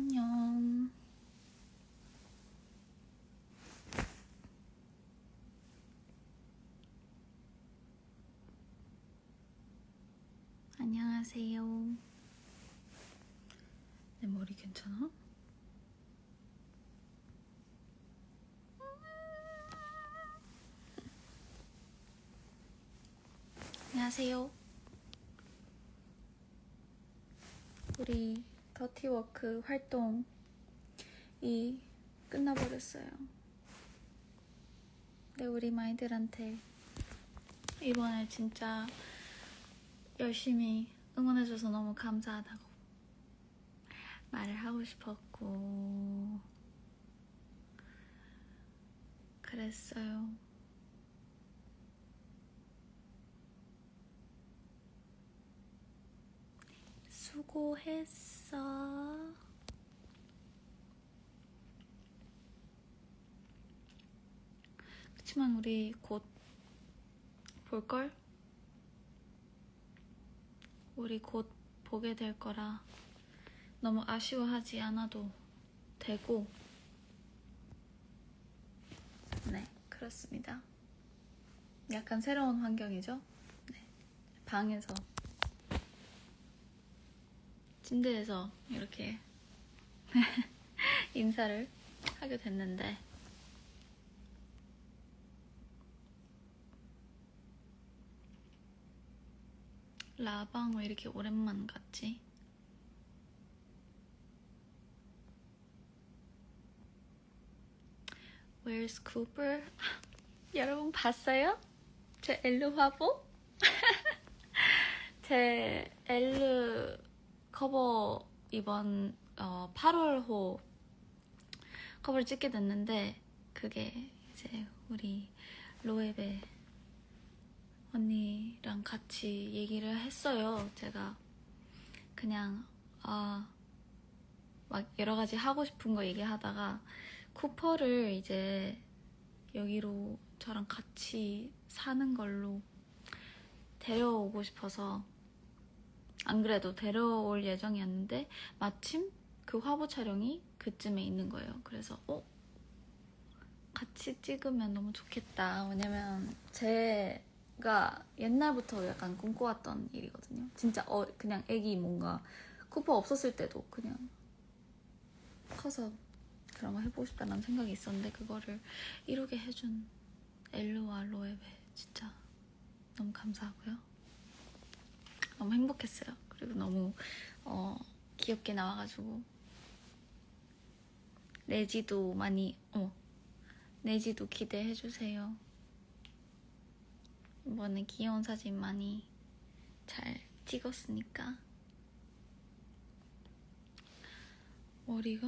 안녕. 안녕하세요. 내 머리 괜찮아? 안녕하세요. 우리 더티워크 활동이 끝나버렸어요. 네, 우리 마이들한테 이번에 진짜 열심히 응원해줘서 너무 감사하다고 말을 하고 싶었고 그랬어요. 수고했어. 그치만 우리 곧 볼걸? 우리 곧 보게 될 거라 너무 아쉬워하지 않아도 되고 네 그렇습니다 약간 새로운 환경이죠 네 방에서 침대에서 이렇게 인사를 하게 됐는데 라방 왜 이렇게 오랜만 같지? Where's? 여러분 봤어요? 제 엘르 화보? 제 엘르 커버 이번 어, 8월호 커버를 찍게 됐는데 그게 이제 우리 로에베 언니랑 같이 얘기를 했어요. 제가 그냥 아 막 여러 가지 하고 싶은 거 얘기하다가 쿠퍼를 이제 여기로 저랑 같이 사는 걸로 데려오고 싶어서 안 그래도 데려올 예정이었는데 마침 그 화보 촬영이 그쯤에 있는 거예요. 그래서 어 같이 찍으면 너무 좋겠다. 왜냐면 제가 옛날부터 약간 꿈꿔왔던 일이거든요. 진짜 어 그냥 애기 뭔가 쿠퍼 없었을 때도 그냥 커서 그런 거 해보고 싶다는 생각이 있었는데 그거를 이루게 해준 엘루와 로에베 진짜 너무 감사하고요. 너무 행복했어요. 그리고 너무 어, 귀엽게 나와가지고 내지도 많이 어 내지도 기대해 주세요. 이번에 귀여운 사진 많이 잘 찍었으니까 머리가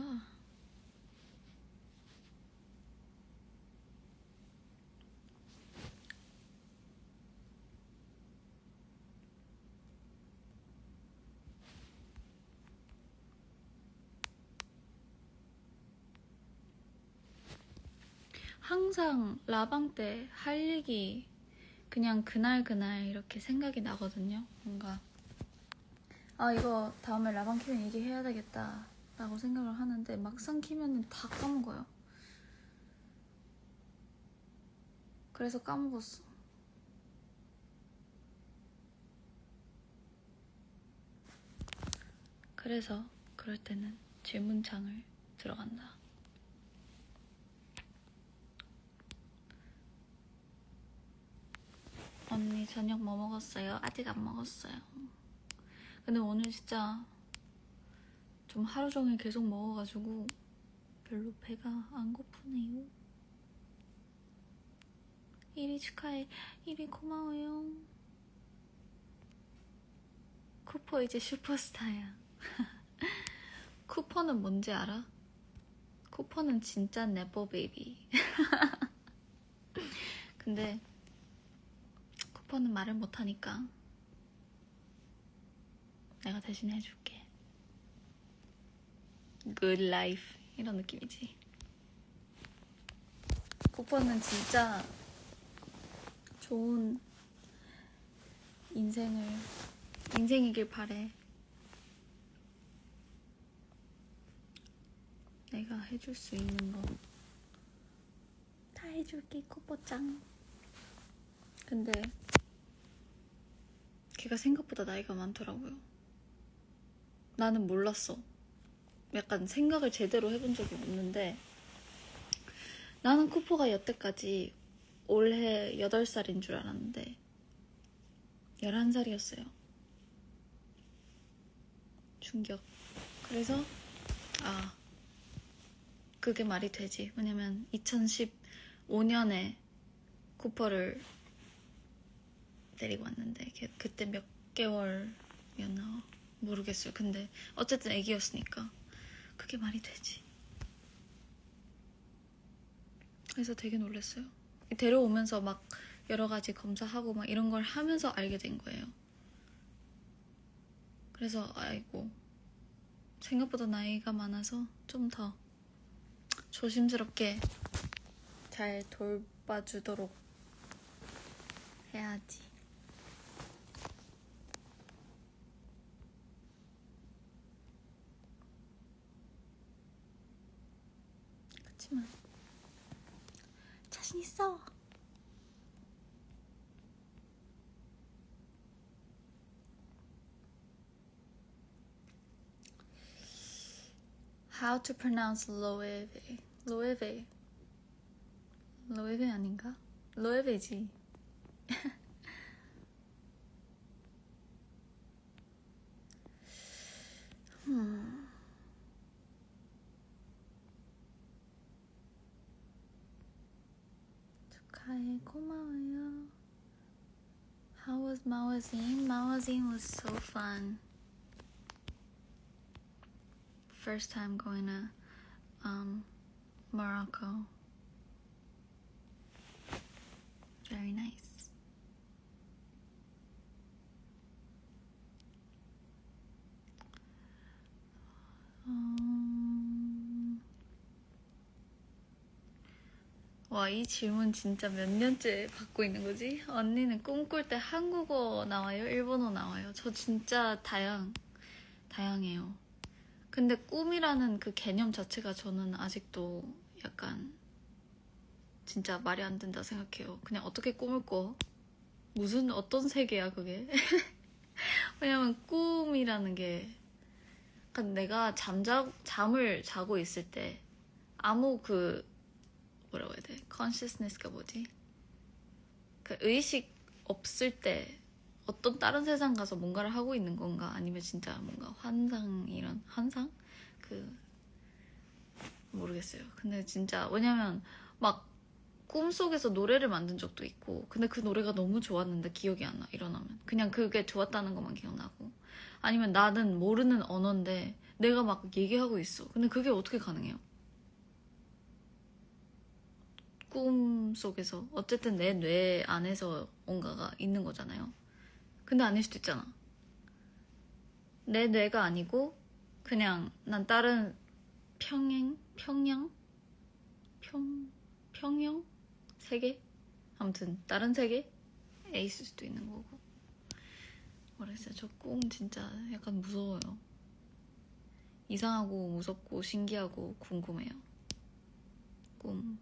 항상 라방 때 할 얘기 그냥 그날 그날 이렇게 생각이 나거든요. 뭔가 아 이거 다음에 라방 키면 얘기해야 되겠다 라고 생각을 하는데 막상 키면은 다 까먹어요. 그래서 까먹었어. 그래서 그럴 때는 질문창을 들어간다. 언니 저녁 뭐 먹었어요? 아직 안 먹었어요. 근데 오늘 진짜 좀 하루 종일 계속 먹어가지고 별로 배가 안 고프네요. 1위 축하해. 1위 고마워요. 쿠퍼 이제 슈퍼스타야. 쿠퍼는 뭔지 알아? 쿠퍼는 진짜 네버 베이비. 근데 쿠퍼는 말을 못하니까 내가 대신 해줄게. Good life 이런 느낌이지. 쿠퍼는 진짜 좋은 인생을 인생이길 바래. 내가 해줄 수 있는 거 다 해줄게 코뽀짱 근데 걔가 생각보다 나이가 많더라고요. 나는 몰랐어. 약간 생각을 제대로 해본 적이 없는데 나는 쿠퍼가 여태까지 올해 8살인 줄 알았는데 11살이었어요. 충격. 그래서 아 그게 말이 되지. 왜냐면 2015년에 쿠퍼를 데리고 왔는데 걔 그때 몇 개월이었나 모르겠어요. 근데 어쨌든 애기였으니까 그게 말이 되지. 그래서 되게 놀랐어요. 데려오면서 막 여러 가지 검사하고 막 이런 걸 하면서 알게 된 거예요. 그래서 아이고 생각보다 나이가 많아서 좀 더 조심스럽게 잘 돌봐주도록 해야지. 그렇지만 자신 있어. How to pronounce Loewe? Loewe. Loewe 아닌가? Loewe지. 고마워요. How was Mawazine? Mawazine was so fun. First time going to um, Morocco. Very nice. 와, 이 질문 진짜 몇 년째 받고 있는 거지? 언니는 꿈꿀 때 한국어 나와요? 일본어 나와요? 저 진짜 다양, 다양해요. 근데 꿈이라는 그 개념 자체가 저는 아직도 약간 진짜 말이 안 된다 생각해요. 그냥 어떻게 꿈을 꿔? 무슨 어떤 세계야 그게? 왜냐면 꿈이라는 게 약간 내가 잠자 잠을 자고 있을 때 아무 그 뭐라고 해야 돼? consciousness가 뭐지? 그 의식 없을 때 어떤 다른 세상 가서 뭔가를 하고 있는 건가 아니면 진짜 뭔가 환상 이런 환상 그 모르겠어요. 근데 진짜 왜냐면 막 꿈속에서 노래를 만든 적도 있고 근데 그 노래가 너무 좋았는데 기억이 안 나 일어나면 그냥 그게 좋았다는 것만 기억나고 아니면 나는 모르는 언어인데 내가 막 얘기하고 있어 근데 그게 어떻게 가능해요? 꿈 속에서 어쨌든 내 뇌 안에서 뭔가가 있는 거잖아요 근데 아닐 수도 있잖아 내 뇌가 아니고 그냥 난 다른 평행? 평양? 평... 평형? 세계? 아무튼 다른 세계에 있을 수도 있는 거고 모르겠어요 저 꿈 진짜 약간 무서워요 이상하고 무섭고 신기하고 궁금해요 꿈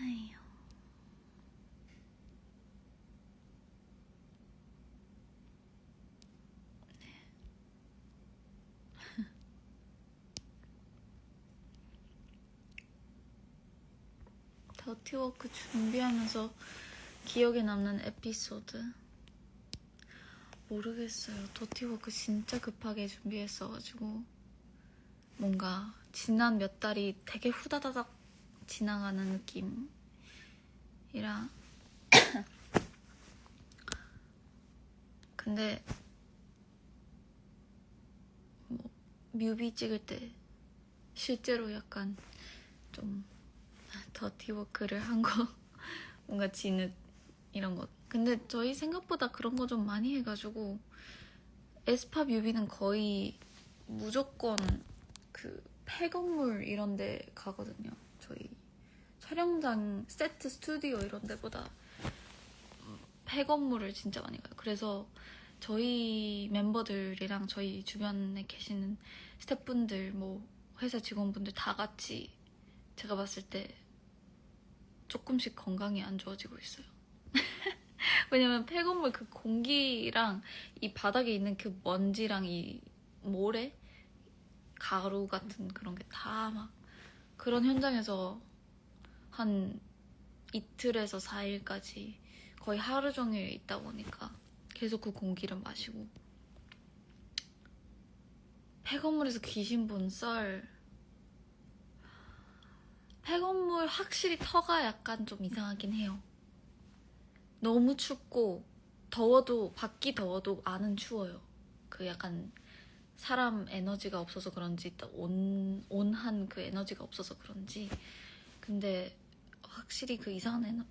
아휴 더티워크 준비하면서 기억에 남는 에피소드. 모르겠어요. 더티워크 진짜 급하게 준비했어가지고 뭔가 지난 몇 달이 되게 후다다닥 지나가는 느낌이라. 근데 뭐 뮤비 찍을 때 실제로 약간 좀 더티워크를 한 거 뭔가 진흙 이런 것. 근데 저희 생각보다 그런 거 좀 많이 해가지고 에스파 뮤비는 거의 무조건 그 폐건물 이런 데 가거든요 저희 촬영장 세트 스튜디오 이런 데보다 폐건물을 진짜 많이 가요. 그래서 저희 멤버들이랑 저희 주변에 계시는 스태프분들, 뭐 회사 직원분들 다 같이 제가 봤을 때 조금씩 건강이 안 좋아지고 있어요. 왜냐면 폐건물 그 공기랑 이 바닥에 있는 그 먼지랑 이 모래 가루 같은 그런 게 다 막 그런 현장에서 한 이틀에서 4일까지 거의 하루 종일 있다 보니까 계속 그 공기를 마시고. 폐건물에서 귀신 본 썰. 폐건물 확실히 터가 약간 좀 이상하긴 해요. 너무 춥고 더워도 밖이 더워도 안은 추워요. 그 약간 사람 에너지가 없어서 그런지 온 온한 그 에너지가 없어서 그런지. 근데 확실히 그 이상한 에너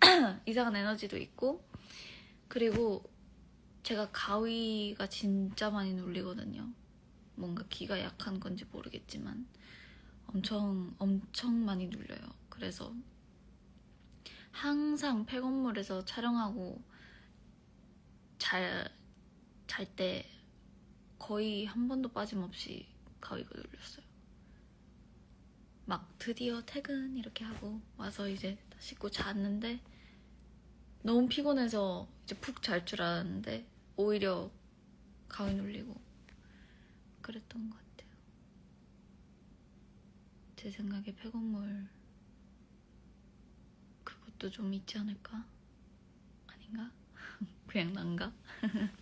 이상한 에너지도 있고 그리고 제가 가위가 진짜 많이 눌리거든요. 뭔가 기가 약한 건지 모르겠지만 엄청 엄청 많이 눌려요. 그래서 항상 폐건물에서 촬영하고 잘 잘 때 거의 한 번도 빠짐없이 가위가 눌렸어요. 막 드디어 퇴근 이렇게 하고 와서 이제 다 씻고 잤는데 너무 피곤해서 이제 푹 잘 줄 알았는데 오히려 가위 눌리고 그랬던 것 같아요. 제 생각에 폐건물 그것도 좀 있지 않을까? 아닌가? 그냥 난가?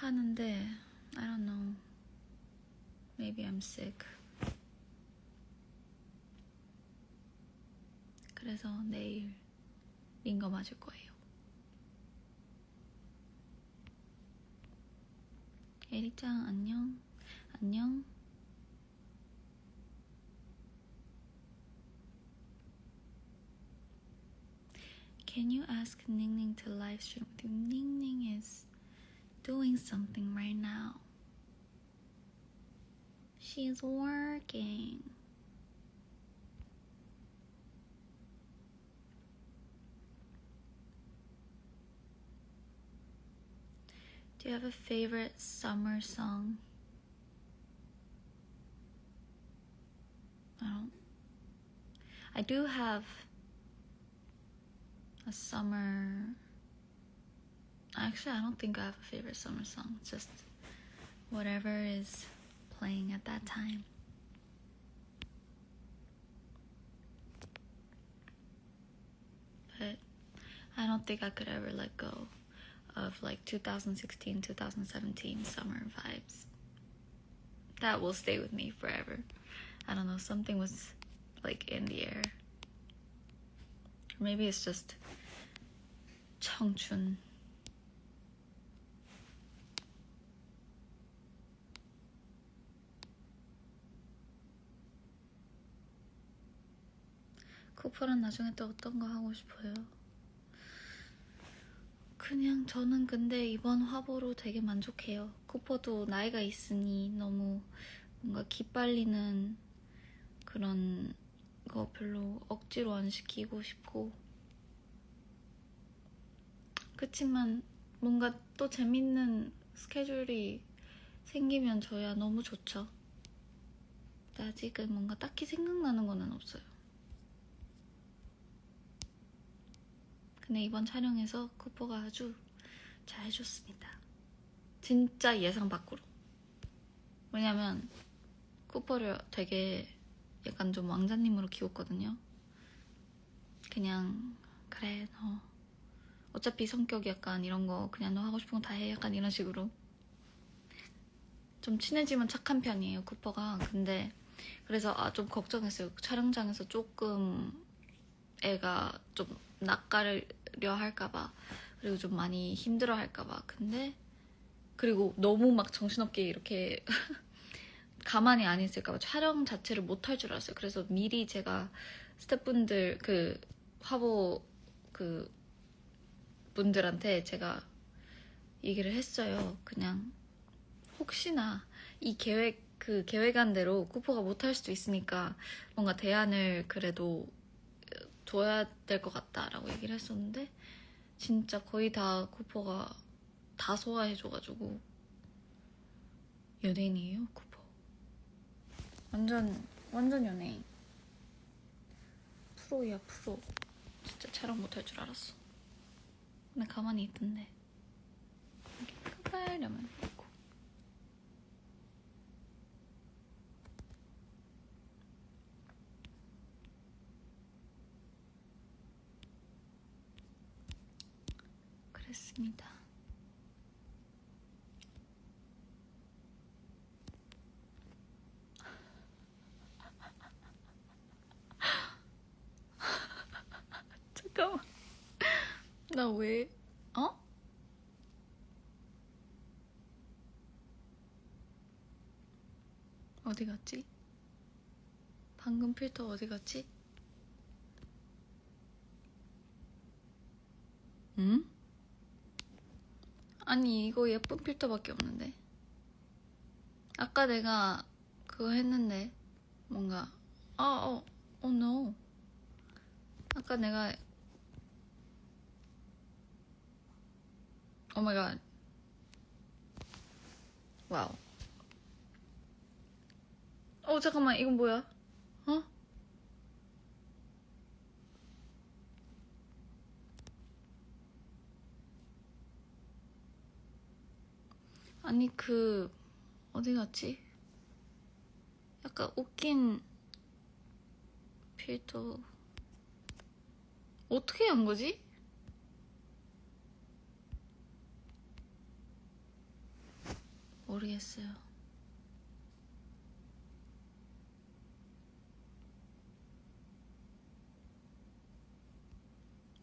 하는데 I don't know. Maybe I'm sick. 그래서 내일 링거 맞을 거예요. 에리짱 안녕. 안녕. Can you ask Ningning to live stream with you? Ningning is doing something right now. She's working. Do you have a favorite summer song? I don't. I do have a summer Actually, I don't think I have a favorite summer song. It's just whatever is playing at that time. But I don't think I could ever let go of like 2016, 2017 summer vibes. That will stay with me forever. I don't know, something was like in the air. Maybe it's just 청 쿠퍼는 나중에 또 어떤 거 하고 싶어요? 그냥 저는 근데 이번 화보로 되게 만족해요. 쿠퍼도 나이가 있으니 너무 뭔가 기빨리는 그런 거 별로 억지로 안 시키고 싶고 그치만 뭔가 또 재밌는 스케줄이 생기면 저야 너무 좋죠. 아직은 뭔가 딱히 생각나는 거는 없어요. 근데 이번 촬영에서 쿠퍼가 아주 잘 해줬습니다. 진짜 예상 밖으로. 왜냐면 쿠퍼를 되게 약간 좀 왕자님으로 키웠거든요. 그냥 그래 너 어차피 성격이 약간 이런 거 그냥 너 하고 싶은 거 다 해 약간 이런 식으로 좀 친해지면 착한 편이에요 쿠퍼가 근데 그래서 아 좀 걱정했어요 촬영장에서 조금 애가 좀 낯가 려 할까봐 그리고 좀 많이 힘들어 할까봐 근데 그리고 너무 막 정신없게 이렇게 가만히 안 있을까봐 촬영 자체를 못 할 줄 알았어요 그래서 미리 제가 스태프분들 그 화보 그 분들한테 제가 얘기를 했어요. 그냥 혹시나 이 계획 그 계획한 대로 쿠퍼가 못할 수도 있으니까 뭔가 대안을 그래도 둬야 될 것 같다라고 얘기를 했었는데 진짜 거의 다 쿠퍼가 다 소화해줘가지고 연예인이에요 쿠퍼. 완전 완전 연예인. 프로야 프로. 진짜 촬영 못할 줄 알았어. 근데 가만히 있던데. 이렇게 끄발려면 그랬습니다 잠깐만 나 왜, 어? 어디 갔지? 방금 필터 어디 갔지? 응? 아니, 이거 예쁜 필터밖에 없는데. 아까 내가 그거 했는데, 뭔가, 아, 어, 어, no. 아까 내가 오 마이 갓. 와우. 어, 잠깐만. 이건 뭐야? 어? 아니, 그, 어디 갔지? 약간 웃긴 필터. 어떻게 한 거지? 모르겠어요.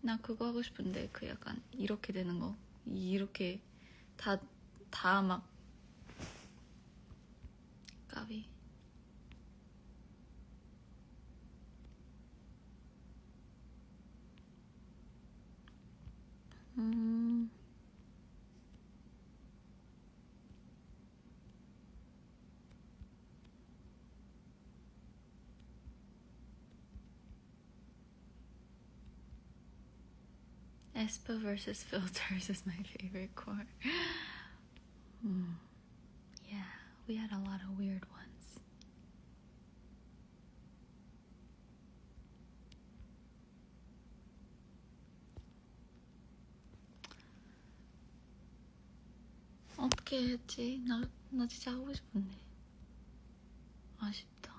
나 그거 하고 싶은데 그 약간 이렇게 되는 거 이렇게 다 다 막 까비 음 Espa versus filters is my favorite core. Hmm. Yeah, we had a lot of weird ones. 어떻게 했지? 나, 나 진짜 하고 싶은데. 아쉽다.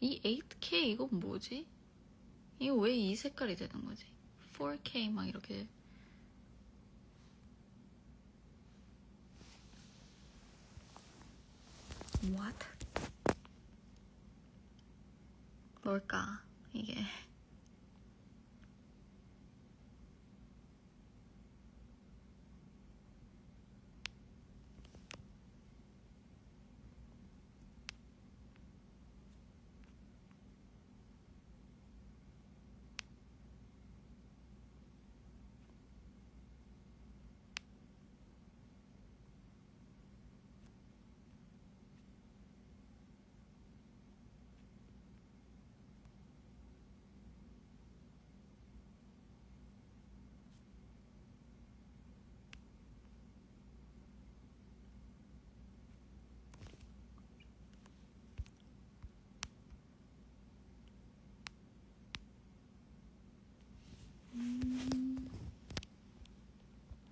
이 8K 이건 뭐지? 이거 왜 이 색깔이 되는 거지? 4K 막 이렇게 What? 뭘까 이게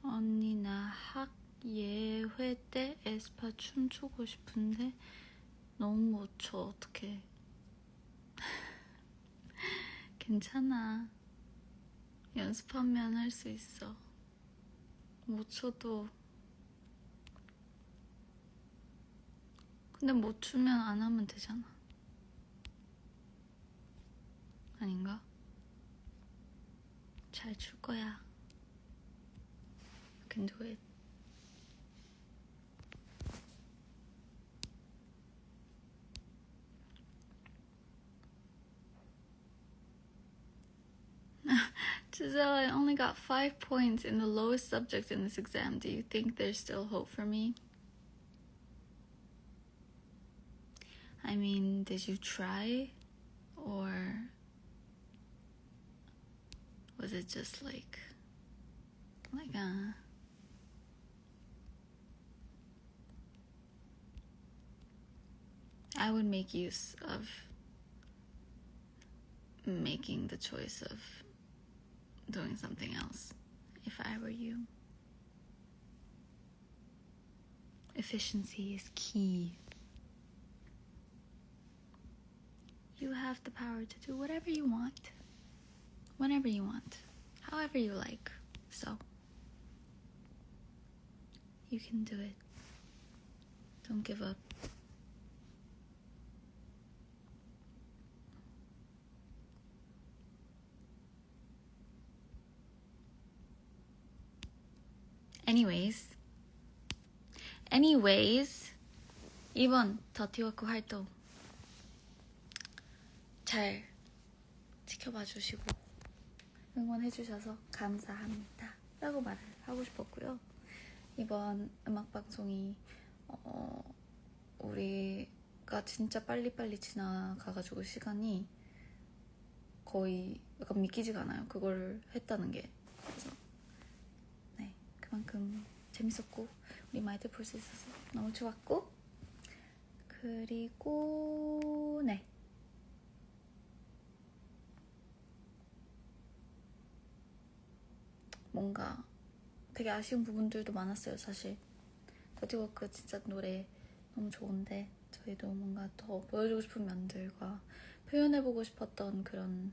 언니 나 학 예회 때 에스파 춤추고 싶은데 너무 못 춰 어떡해 괜찮아 연습하면 할 수 있어 못 춰도 근데 못 추면 안 하면 되잖아. 아닌가? 잘 출 거야. Can do it. Giselle, I only got five points in the lowest subject in this exam. Do you think there's still hope for me? I mean, did you try? Or was it just like, like, uh, I would make use of making the choice of doing something else if I were you. Efficiency is key. You have the power to do whatever you want, whenever you want, however you like. So, you can do it. Don't give up. Anyways, anyways, 이번 더티워크 활동 잘 지켜봐 주시고 응원해 주셔서 감사합니다. 라고 말을 하고 싶었고요. 이번 음악 방송이 어, 우리가 진짜 빨리빨리 지나가가지고 시간이 거의 약간 믿기지가 않아요. 그걸 했다는 게. 그래서 네, 그만큼 재밌었고 우리 많이들 볼 수 있어서 너무 좋았고. 그리고 네. 뭔가 되게 아쉬운 부분들도 많았어요 사실. 더티워크 진짜 노래 너무 좋은데 저희도 뭔가 더 보여주고 싶은 면들과 표현해보고 싶었던 그런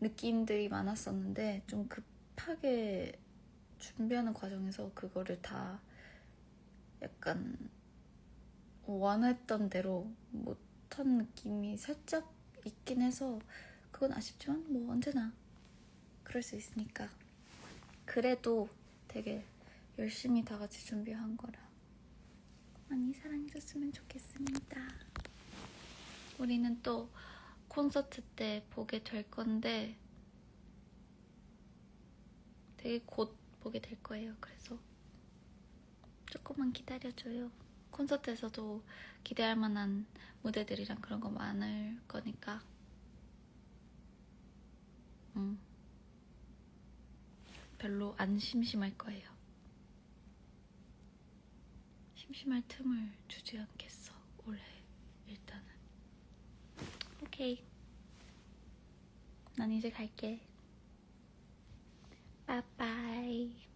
느낌들이 많았었는데 좀 급하게 준비하는 과정에서 그거를 다 약간 원했던 대로 못한 느낌이 살짝 있긴 해서 그건 아쉽지만 뭐 언제나 그럴 수 있으니까 그래도 되게 열심히 다 같이 준비한 거라 많이 사랑해줬으면 좋겠습니다. 우리는 또 콘서트 때 보게 될 건데 되게 곧 보게 될 거예요. 그래서 조금만 기다려줘요. 콘서트에서도 기대할 만한 무대들이랑 그런 거 많을 거니까. 음. 별로 안 심심할 거예요. 심심할 틈을 주지 않겠어. 올해 일단은. 오케이. 난 이제 갈게. 빠빠이.